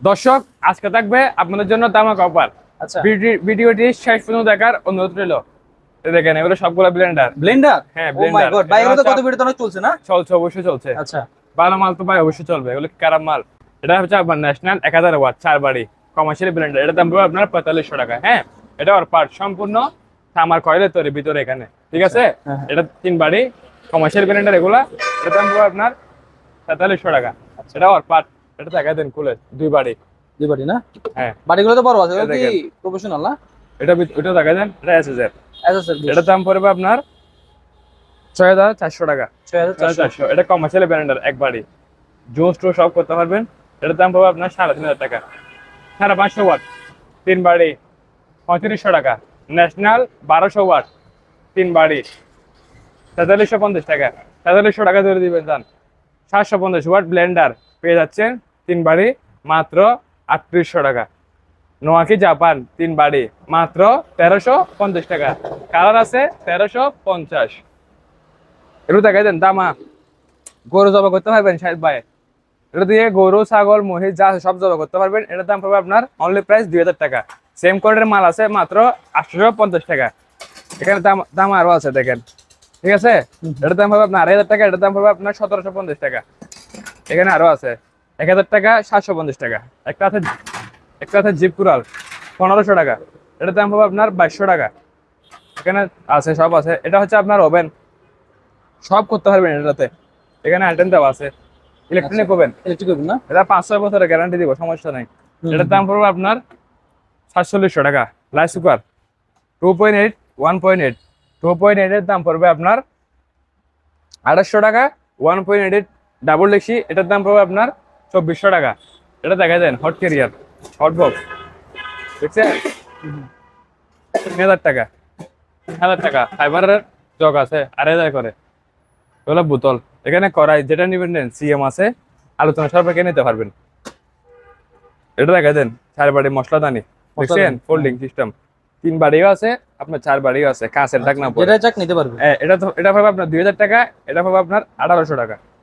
দর্শক আজকে থাকবে আপনাদের জন্য তামাক অফার। আচ্ছা। ভিডিওটি শেষ পর্যন্ত দেখার অনুরোধ রইল। দেখেন এগুলো সবগুলো ব্লেন্ডার ব্লেন্ডার হ্যাঁ, ও মাই গড ভাই এগুলো তো কত ভিডিও অনেক চলছে না? চলছে অবশ্যই চলছে। আচ্ছা। ভালো মাল তো ভাই অবশ্যই চলবে। এগুলো খারাপ মাল এটা হচ্ছে আপনার ন্যাশনাল এক হাজার ওয়াট চার বাড়ি। কমার্শিয়াল ব্লেন্ডার এটা দাম পড়বে আপনার পঁয়তাল্লিশশো টাকা। হ্যাঁ এটা ওর পার্ট সম্পূর্ণ আমার কয়েলের তৈরি ভিতরে এখানে। ঠিক আছে? হ্যাঁ, হ্যাঁ। এটা তিন বাড়ি। কমার্শিয়াল ব্লেন্ডার এগুলা। এটা দাম পড়বে আপনার পঁয়তাল্লিশশো টাকা। আচ্ছা। এটা ওর পার্ট এটা দেখা দেন কুলে দুই বাড়ি। দুই বাড়ি না? হ্যাঁ। বাড়িগুলো তো বড় আছে এগুলো কি প্রফেশনাল না? এটা ওটা দেখা দেন এটা এস এস আচ্ছা স্যার এটার দাম পড়বে আপনার ছয় হাজার চারশো টাকা। ছয় হাজার চারশো। এটা কমার্শিয়াল ব্র্যান্ডার এক বাড়ি। জুস টু সব করতে পারবেন। এটার দাম পড়বে আপনার সাড়ে তিন হাজার টাকা। সাড়ে পাঁচশো ওয়াট। তিন বাড়ি পঁয়ত্রিশশো টাকা। ন্যাশনাল বারোশো ওয়াট। তিন বাড়ি তেতাল্লিশশো পঞ্চাশ টাকা। তেতাল্লিশশো টাকা ধরে দিবেন যান সাতশো পঞ্চাশ ওয়াট ব্লেন্ডার পেয়ে যাচ্ছেন তিন বাড়ি মাত্র আটত্রিশশো টাকা। নোয়াকি জাপান তিন বাড়ি মাত্র তেরোশো পঞ্চাশ টাকা। কালার আছে তেরোশো পঞ্চাশ। একটু দেখাই দেন দামা। গরু জবা করতে পারবেন শাহিদ ভাই? এটা দিয়ে গরু ছাগল মহিষ যা সব জবা করতে পারবেন। এটার দাম পাবে আপনার অনলি প্রাইস দুই হাজার টাকা। সেম কোয়ার্ডের মাল আছে মাত্র আটশোশো পঞ্চাশ টাকা। এখানে দাম দাম আরও আছে দেখেন। ঠিক আছে? এটার দাম পাবে আপনার আড়াই হাজার টাকা এটার দাম পাবে আপনার সতেরোশো পঞ্চাশ টাকা। এখানে আরও আছে। এক হাজার টাকা সাতশো পঞ্চাশ টাকা। একটা আছে একটা আছে জিপ কুরাল পনেরোশো টাকা। এটার দাম পাবে আপনার বাইশশো টাকা। এখানে আছে সব আছে। এটা হচ্ছে আপনার ওভেন। সব করতে পারবেন এটাতে। এখানে অ্যান্টেন দেওয়া আছে। ইলেকট্রনিক ওভেন ইলেকট্রিক ওভেন না? এটা পাঁচ ছয় বছরের গ্যারান্টি দিব সমস্যা নাই। এটার দাম পড়বে আপনার সাতচল্লিশশো টাকা। Rice cooker two point eight one point eight two point এইটের দাম পড়বে আপনার আড়াইশো টাকা ওয়ান পয়েন্ট এইট ডাবল ডেক্সি এটার দাম পড়বে আপনার চব্বিশশো টাকা। এটা দেখা দেন হট ক্যারিয়ার হট বক্স দেখছেন? হাজার টাকা। হাজার টাকা। ফাইবারের জগ আছে আড়াই হাজার করে। এগুলো বোতল। এখানে করাই যেটা নিবেন নেন সিএম আছে। আলোচনা সাপেক্ষে নিতে পারবেন। এটা দেখা দেন চার বাড়ি মশলাদানি। দেখছেন? ফোল্ডিং সিস্টেম তিন বাড়িও আছে আপনার চার বাড়িও আছে। কাঁচের ডাকনা পড়ে। যেটা চাক নিতে পারবে। হ্যাঁ, এটা তো এটা পাবে আপনার দুই হাজার টাকা এটা পাবে আপনার আঠারোশো টাকা। আচ্ছা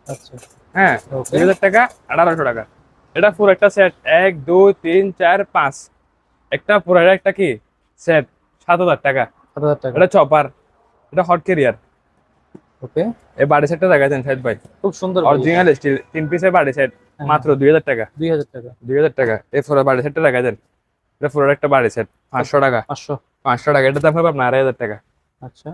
হ্যাঁ Okay. দুই হাজার টাকা আঠারোশো টাকা। এটা পুরো একটা সেট এক দুই তিন চার পাঁচ। একটা পুরো একটা কি? সেট সাত হাজার টাকা। সাত হাজার টাকা। এটা চপার এটা হট ক্যারিয়ার ওকে এই বাড়ি সেটটা দেখাচ্ছেন সাহেদ ভাই। খুব সুন্দর অরিজিনাল স্টিল তিন পিসের বাড়ি সেট হ্যাঁ। মাত্র দুই হাজার টাকা। দুই হাজার টাকা। দুই হাজার টাকা। এই পুরো বাড়ি সেটটা দেখা এটা পুরো একটা বাড়ি সেট পাঁচশো টাকা। পাঁচশো। পাঁচশো টাকা। এটা দাম হবে আপনার আড়াই হাজার টাকা। আচ্ছা।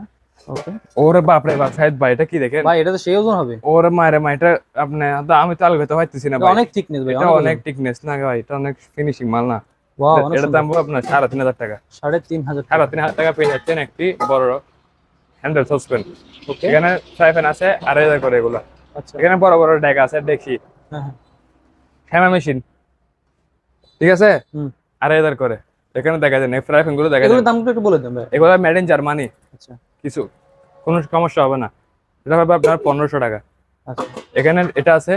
ওকে ওরে বাপরে বাপ ভাই এটা কি দেখেন? ভাই এটা তো সেই ওজন হবে। ওরে মায়ের মা এটা আপনি আমি তো আলগাতে পারতেছি না ভাই। অনেক থিকনেস ভাই এটা অনেক টিকনেস না ভাই এটা অনেক ফিনিশিং মাল না। ওয়াও এটা দাম আপনার সাড়ে তিন হাজার টাকা। সাড়ে তিন হাজার সাড়ে তিন হাজার টাকা পেয়ে যাচ্ছেন একটি বড় হ্যান্ডেল সসপেন এখানে আছে আড়াই হাজার করে এগুলো। আচ্ছা। এখানে বড় বড় আছে দেখি। হ্যাঁ হ্যাঁ। মেশিন ঠিক আছে? হুম। আড়াই হাজার করে। এখানে দেখা যায় ফ্রাই গুলো দেখা যায় দামটা একটু বলে দেন ভাই। এগুলো মেড ইন জার্মানি কিছু কোনো সমস্যা হবে না। এটা হবে আপনার পনেরোশো টাকা। আচ্ছা। এখানে এটা আছে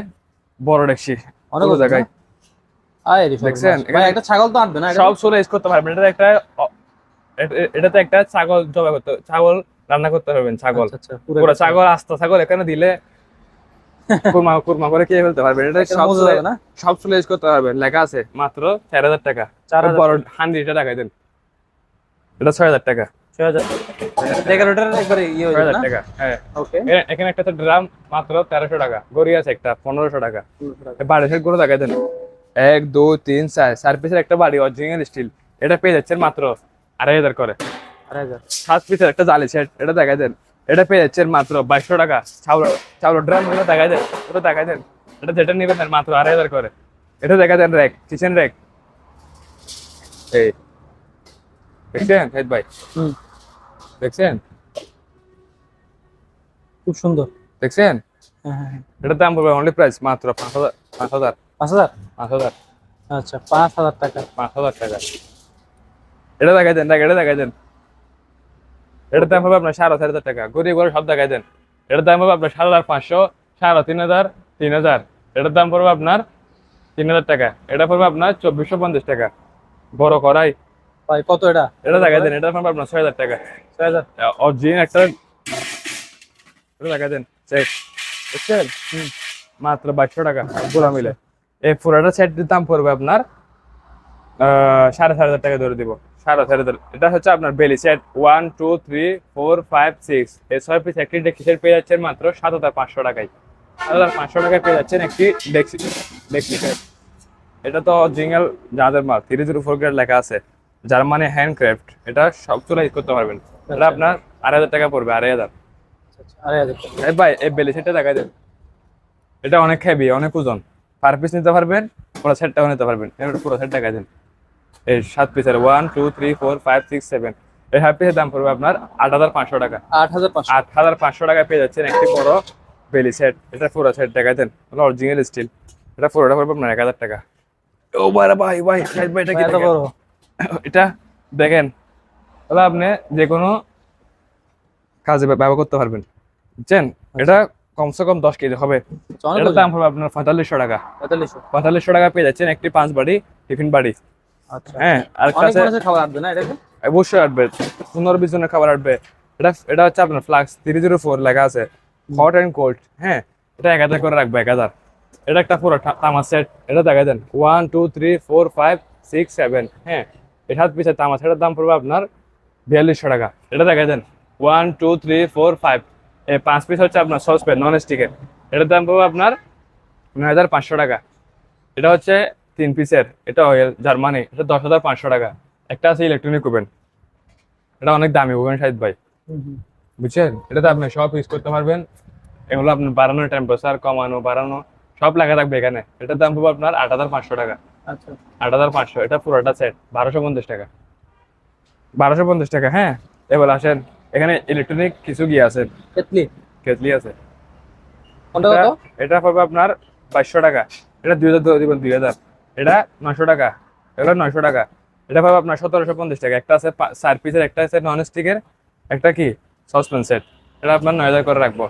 বড় ডেকসি অনেক জায়গায় না? আয় রে দেখছেন? একটা ছাগল তো আনবে না? সব চুলে ইউজ করতে পারবেন। এটা একটা এটাতে একটা ছাগল জবাই করতে ছাগল রান্না করতে পারবেন ছাগল। আচ্ছা, আচ্ছা, পুরো ছাগল আস্ত ছাগল এখানে দিলে কুরমা কুরমা করে খেয়ে ফেলতে পারবেন। এটা সব না? সব চুলে ইউজ করতে পারবেন। লেখা আছে মাত্র চার হাজার টাকা। চার হাজার টাকায় দেন। এটা ছয় হাজার টাকা। ইয়ে হয়ে হ্যাঁ। এখানে একটা ড্রাম মাত্র তেরোশো টাকা গড়ি আছে একটা পনেরোশো টাকা। বাড়ি সেট দেন। এক দুই তিন চার চার পিসের একটা বাড়ি অরিজিনাল স্টিল এটা পেয়ে যাচ্ছেন মাত্র আড়াই হাজার করে। সাত পিসের একটা জালি সেট এটা দেখাই দেন। এটা পেয়ে যাচ্ছেন মাত্র বাইশশো টাকা। চাউল চাউল ড্রাম দেখাই দেন। ওটা দেখাই দেন। এটা যেটা নেবেন মাত্র আড়াই হাজার করে। এটা দেখা দেন র্যাক কিচেন র্যাক এই। দেখছেন ভাই? হুম। দেখছেন? খুব সুন্দর। দেখছেন? হ্যাঁ হ্যাঁ হ্যাঁ। এটার দাম পড়বে অনলি প্রাইস মাত্র পাঁচ হাজার পাঁচ হাজার। পাঁচ হাজার? পাঁচ হাজার। আচ্ছা পাঁচ হাজার টাকা। পাঁচ হাজার টাকা। এটা দেখাই দেন এটা দেখাই দেন। এটার দাম হবে আপনার সাড়ে চার হাজার টাকা। গরিব করে সব দেখাই দেন। এটার দাম হবে আপনার সাত হাজার পাঁচশো সাড়ে তিন হাজার তিন হাজার। এটার দাম পড়বে আপনার তিন হাজার টাকা। এটা পড়বে আপনার চব্বিশশো পঞ্চাশ টাকা। বড় করাই ভাই কত এটা? এটা দেখাই দেন এটা পড়বে আপনার ছয় হাজার টাকা। ছয় হাজার? অরিজিন একটা এটা দেন চেক বুঝছেন মাত্র বাইশশো টাকা পুরা মিলে। এই পুরোটা সেটের দাম পড়বে আপনার সাড়ে চার হাজার টাকা ধরে দিব। সাড়ে চার হাজার এটা হচ্ছে আপনার বেলি set one two three four five six এই ছয় পিস একটি সেট পেয়ে যাচ্ছেন মাত্র সাত হাজার পাঁচশো টাকায়। সাত হাজার পাঁচশো টাকায় পেয়ে যাচ্ছেন একটি ডেক্সি ডেক্সি সেট এটা তো অরিজিনাল যাদের মাল থ্রি জিরো ফোর গ্রেড লেখা আছে। জার্মানি হ্যান্ডক্রাফট এটা সব চুলা ইউজ করতে পারবেন। এটা আচ্ছা। আপনার আড়াই হাজার টাকা পড়বে আড়াই হাজার। আচ্ছা, আচ্ছা, আড়াই হাজার ভাই এই বেলি সেটটা দেখা দেন। এটা অনেক হেভি অনেক ওজন। পার পিস নিতে পারবেন পুরো সেটটাও নিতে পারবেন। এবার পুরো সেট দেখা দেন। এই সাত পিসের one two three four five six seven এই হাফ পিসের দাম পড়বে আপনার আট হাজার পাঁচশো টাকা। আট হাজার আট হাজার পাঁচশো টাকা পেয়ে যাচ্ছেন একটি বড় বেলি সেট। এটা পুরো সেট দেখা দেন। অরিজিনাল স্টিল এটা পুরোটা পড়বে আপনার এক হাজার টাকা। ও ভাই ভাই ভাই ভাই এটা কি এটা দেখেন তাহলে আপনি যে কোনো কাজে ব্যবহার করতে পারবেন। বুঝছেন? এটা কমসে কম দশ কেজি হবে। আচ্ছা, এটার দাম হবে আপনার পঁয়তাল্লিশশো টাকা। পঁয়তাল্লিশশো। পঁয়তাল্লিশশো টাকা পেয়ে যাচ্ছেন একটি পাঁচ বাড়ি টিফিন বাড়ি আচ্ছা। হ্যাঁ আর খাবার না এটাকে অবশ্যই আসবে। পনেরো বিশ জনের খাবার এটা এটা হচ্ছে আপনার ফ্লাক্স থ্রি জিরো ফোর লেখা আছে। হট অ্যান্ড কোল্ড হ্যাঁ? এটা এক হাজার করে রাখবে এক হাজার। এটা একটা পুরো সেট। এটা দেখা দেন। One two three four five six seven হ্যাঁ? এই সাত পিসের তামা সেটার দাম পড়বে আপনার বিয়াল্লিশশো টাকা। এটা দেখা দেন। One two three four five এই পাঁচ পিস হচ্ছে আপনার সসপেন নন স্টিকের এটার দাম পড়বে আপনার নয় হাজার পাঁচশো টাকা। এটা হচ্ছে তিন পিসের এটা অয়েল জার্মানি এটা দশ হাজার পাঁচশো টাকা। একটা আছে ইলেকট্রনিক ওভেন এটা অনেক দামি ওভেন সাইজ ভাই। বুঝছেন? এটাতে আপনি সব ইউজ করতে পারবেন। এগুলো আপনার বাড়ানো টেম্পারেচার কমানো, বাড়ানো, সব লাগা থাকবে এখানে। এটার দাম পড়বে আপনার আট হাজার পাঁচশো টাকা। আচ্ছা। আট হাজার পাঁচশো এটা পুরোটা সেট বারোশো পঞ্চাশ টাকা। বারোশো পঞ্চাশ টাকা হ্যাঁ? এবার আসেন। এখানে ইলেকট্রনিক কিছু গিয়ে আছে। কেতলি কেটলি আছে। এটা- পড়বে আপনার বাইশশো টাকা। এটা দুই হাজার দিবেন দুই হাজার। এটা নয়শো টাকা। এটা নয়শো টাকা। এটা পাবে আপনার সতেরোশো পঞ্চাশ টাকা। একটা আছে চার পিসের একটা আছে নন স্টিকের একটা কি? সসপেন সেট এটা আপনার নয় হাজার করে রাখব।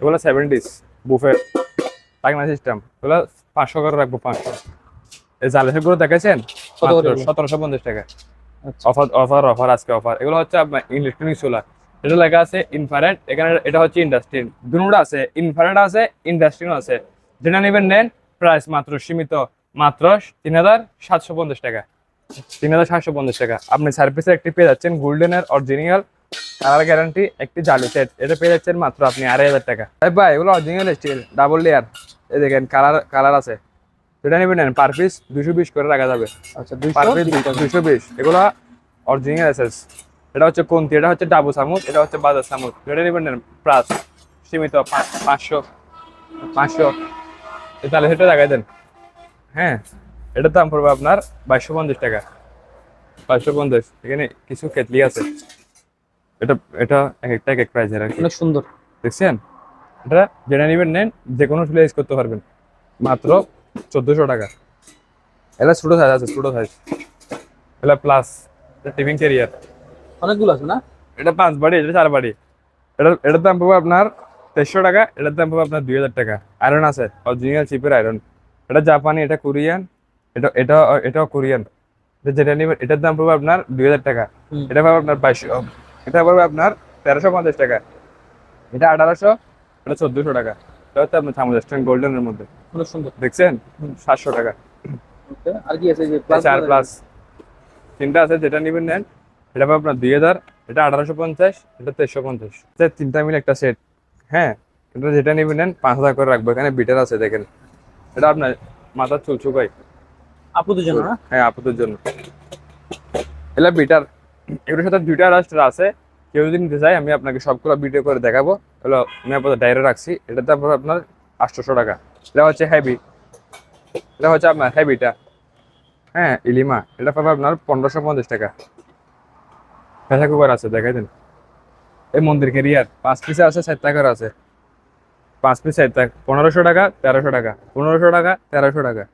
এগুলো সেভেন্টিস বুফে সিস্টেম এগুলো পাঁচশো করে রাখব পাঁচশো। এই জালেসেগুলো দেখেছেন? কত করে এগুলো? সতেরোশো পঞ্চাশ টাকা। আচ্ছা। অফার অফার অফার আজকে অফার। এগুলো হচ্ছে ইলেকট্রনিক সোলার এটা লেখা আছে ইনফ্রারেড এখানে এটা হচ্ছে ইন্ডাস্ট্রি দুটোটা আছে। ইনফ্রারেড আছে ইন্ডাস্ট্রিও আছে। যেটা নেবেন নেন প্রাইস মাত্র সীমিত। মাত্র তিন হাজার সাতশো পঞ্চাশ টাকা। তিন হাজার সাতশো পঞ্চাশ টাকা। আপনি সার্ভিসে একটি পেয়ে যাচ্ছেন গোল্ডেনের অরিজিনাল কালার গ্যারান্টি একটি জালি সেট এটা পেয়ে যাচ্ছেন মাত্র আপনি আড়াই হাজার টাকা। ভাই এগুলো অরিজিনাল স্টিল ডাবল লেয়ার এই দেখেন কালার কালার আছে। যেটা নেবেন নেন পার পিস দুশো বিশ করে রাখা যাবে। আচ্ছা পার পিস দুশো বিশ। এগুলো অরিজিনাল এসএস এটা হচ্ছে কোনতি এটা হচ্ছে ডাবু চামচ এটা হচ্ছে বাজার চামচ এটা নেবেন নেন প্রাস সীমিত পাঁচ- পাঁচশো পাঁচশো। তাহলে সেটা দেখাই দেন। হ্যাঁ এটার দাম পড়বে আপনার বাইশশো পঞ্চাশ টাকা। বাইশশো পঞ্চাশ এখানে কিছু কেটলি আছে। এটা এটা এক একটা এক এক প্রাইজের আর অনেক সুন্দর। দেখছেন? এটা যেটা নেবেন নেন যে কোনো চুলে ইউজ করতে পারবেন। মাত্র চোদ্দোশো টাকা। এটা ছোটো সাইজ আছে ছোটো সাইজ এটা প্লাস টিফিন ক্যারিয়ার অনেকগুলো আছে না? এটা পাঁচ বাড়ি এটা চার বাড়ি। এটা এটার দাম পাবো আপনার তেইশশো টাকা এটার দাম পাবো আপনার দুই হাজার টাকা। আয়রন আছে অরিজিনাল চিপের আয়রন এটা জাপানি এটা কোরিয়ান এটা এটা এটাও কোরিয়ান যেটা নেবেন এটার দাম পাবো আপনার দুই হাজার টাকা। এটা পাবো আপনার বাইশশো। এটা পাবো আপনার তেরোশো পঞ্চাশ টাকা। এটা আঠারোশো এটা চোদ্দোশো টাকা। এটা হচ্ছে আপনার গোল্ডেনের মধ্যে। অনেক সুন্দর। দেখছেন? সাতশো টাকা। আর কি আছে যে চার প্লাস তিনটা আছে যেটা নেবেন নেন এটা পাবে আপনার দুই হাজার এটা আঠারোশো পঞ্চাশ এটা তেইশশো পঞ্চাশ। এটা তিনটা মিলে একটা সেট হ্যাঁ এটা যেটা নেবেন নেন পাঁচ হাজার করে রাখব। এখানে বিটার আছে দেখেন। এটা আপনার মাথার চুল চুকাই আপুদের জন্য হ্যাঁ আপুদের জন্য। এটা বিটার এগুলোর সাথে দুইটা রাস্টার আছে। কেউ যদি নিতে চাই আমি আপনাকে সবগুলো ভিডিও করে দেখাবো। হলো আমি আপাতত ডাইরে রাখছি। দাম পড়বে আপনার আটশোশো টাকা। এটা হচ্ছে হেভি এটা হচ্ছে আপনার হেভিটা হ্যাঁ ইলিমা, এটা পাবে আপনার পনেরোশো পঞ্চাশ টাকা। প্রেসার কুকার আছে, দেখাই দেন। এই মন্দির কেরিয়ার পাঁচ পিসে আছে ষাট টাকার আছে। পাঁচ পিস ষাট টাকা, পনেরোশো টাকা, তেরোশো টাকা। পনেরোশো টাকা, তেরোশো টাকা।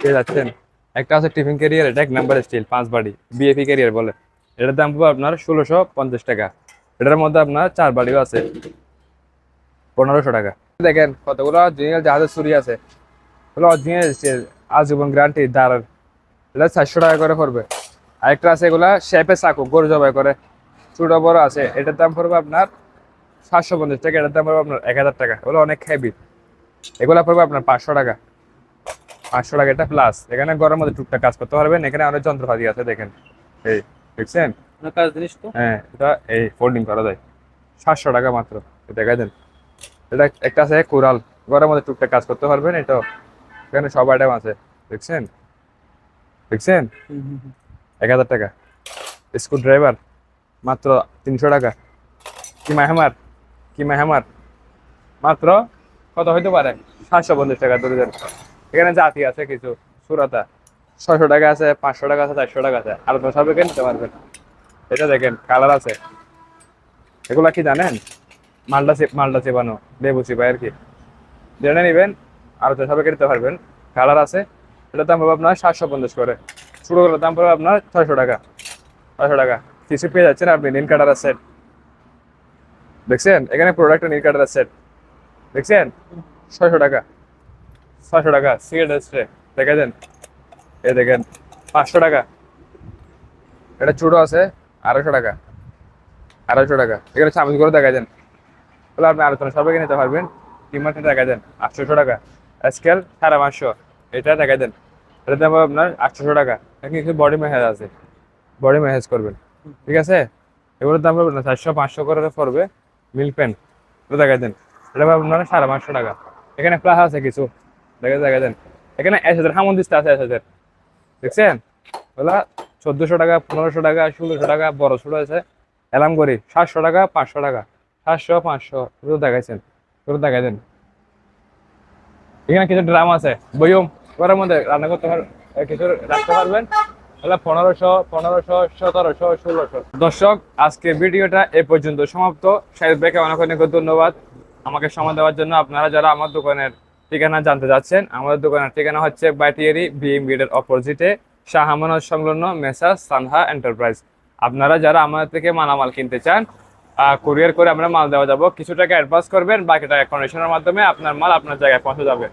পেয়ে যাচ্ছেন। একটা আছে টিফিন ক্যারিয়ার, এটা এক নাম্বার স্টিল পাঁচ বাড়ি। বিএপি ক্যারিয়ার বলে। এটার দাম পাবো আপনার ষোলোশো পঞ্চাশ টাকা। এটার মধ্যে আপনার চার বাড়িও আছে। পনেরোশো টাকা। দেখেন কতগুলো অরিজিনাল জাহাজের চুরি আছে। ওগুলো অরিজিনাল স্টিল আজীবন গ্যারান্টি দাঁড়ার এটা চারশো টাকা করে পড়বে। আরেকটা আছে এগুলা শেপে চাকু গরু জবাই করে। ছোট বড় আছে এটার দাম পড়বে আপনার সাতশো পঞ্চাশ টাকা এটার দাম পড়বে আপনার এক হাজার টাকা। এগুলো অনেক হেভি এগুলো পড়বে আপনার পাঁচশো টাকা। পাঁচশো টাকা এটা প্লাস এখানে গরমের মধ্যে টুকটাক কাজ করতে পারবেন। এখানে অনেক যন্ত্রপাতি আছে দেখেন। এই দেখছেন? অনেক কাজ জিনিস তো? হ্যাঁ এটা এই ফোল্ডিং করা যায়। সাতশো টাকা মাত্র। দেখা দেন। এটা একটা আছে কোরাল। ঘরের মধ্যে টুকটাক কাজ করতে পারবেন এটা এখানে সব আইটেম আছে, দেখছেন? দেখছেন। এক হাজার টাকা। স্ক্রু ড্রাইভার মাত্র তিনশো টাকা। কি মাহেমার কি মাহেমার মাত্র কত হইতে পারে? সাতশো পঞ্চাশ টাকা ধরে দেন এখানে জাতি আছে কিছু, সুরাতা। ছয়শো টাকা আছে, পাঁচশো টাকা আছে, চারশো টাকা আছে। আর তো সবাইকে নিতে পারবেন। এটা দেখেন কালার আছে। এগুলা কি জানেন? মালটা মালটা চেপানো, লেবু চিপা আর কি। জেনে নেবেন, আর তো সবাইকে নিতে পারবেন। কালার আছে, এটার দাম হবে আপনার সাতশো পঞ্চাশ করে। ছোটো করে দাম পড়বে আপনার ছয়শো টাকা। ছয়শো টাকা। কিছু পেয়ে যাচ্ছেন আপনি, নীল কাটার সেট দেখছেন? এখানে প্রোডাক্ট নীল কাটার সেট দেখছেন? ছয়শো টাকা। ছয়শো টাকা, সিগারেট স্ট্রে দেখে দেন এ দেখেন, পাঁচশো টাকা। এটা ছোটো আছে, আড়াইশো টাকা। আড়াইশো টাকা। এখানে চামিচ করে দেখা দেন। তাহলে আপনি আলোচনা সবাইকে নিতে পারবেন। কিমাতে দেখা দেন আটশোশো টাকা। স্কেল সাড়ে পাঁচশো। এটা দেখা দেন এটা দাম হবে আপনার আটশোশো টাকা। কিছু বডি ম্যাসেজ আছে। বডি ম্যাসেজ করবেন। ঠিক আছে? এগুলোর দাম হবে না, চারশো, পাঁচশো করে পড়বে। মিল্ক পেন এটা দেখা দেন এটা হবে আপনার সাড়ে পাঁচশো টাকা। এখানে প্লাস আছে কিছু। দেখা দেখা দেন এখানে এস হাজার, হামন দিতে আছে এস হাজার। দেখছেন? ওগুলা চোদ্দোশো টাকা, পনেরোশো টাকা, ষোলোশো টাকা বড় আছে। এলাম করি, সাতশো টাকা, পাঁচশো টাকা। সাতশো, পাঁচশো এগুলো দেখাইছেন এগুলো দেখাই দেন এখানে কিছু ড্রাম আছে। বইম ঘরের মধ্যে রান্না করতে পার কিছু রাখতে পারবেন। তাহলে পনেরোশো পনেরোশো, সতেরোশো, ষোলোশো। দর্শক আজকে ভিডিওটা এ পর্যন্ত সমাপ্ত। শাহিদ অনেক অনেক ধন্যবাদ আমাকে সময় দেওয়ার জন্য। আপনারা যারা আমার দোকানের ঠিকানা জানতে যাচ্ছেন, আমাদের দোকানের ঠিকানা হচ্ছে বাইটিয়ারি বিএম গেটের অপোজিটে শাহামানত সংলগ্ন মেসাজ সানহা এন্টারপ্রাইজ আপনারা যারা আমাদের থেকে মালামাল কিনতে চান কুরিয়ার করে আমরা মাল দেওয়া যাব। কিছু টাকা অ্যাডভান্স করবেন বাকি টাকা কন্ডিশনের মাধ্যমে আপনার মাল আপনার জায়গায় পৌঁছে যাবে।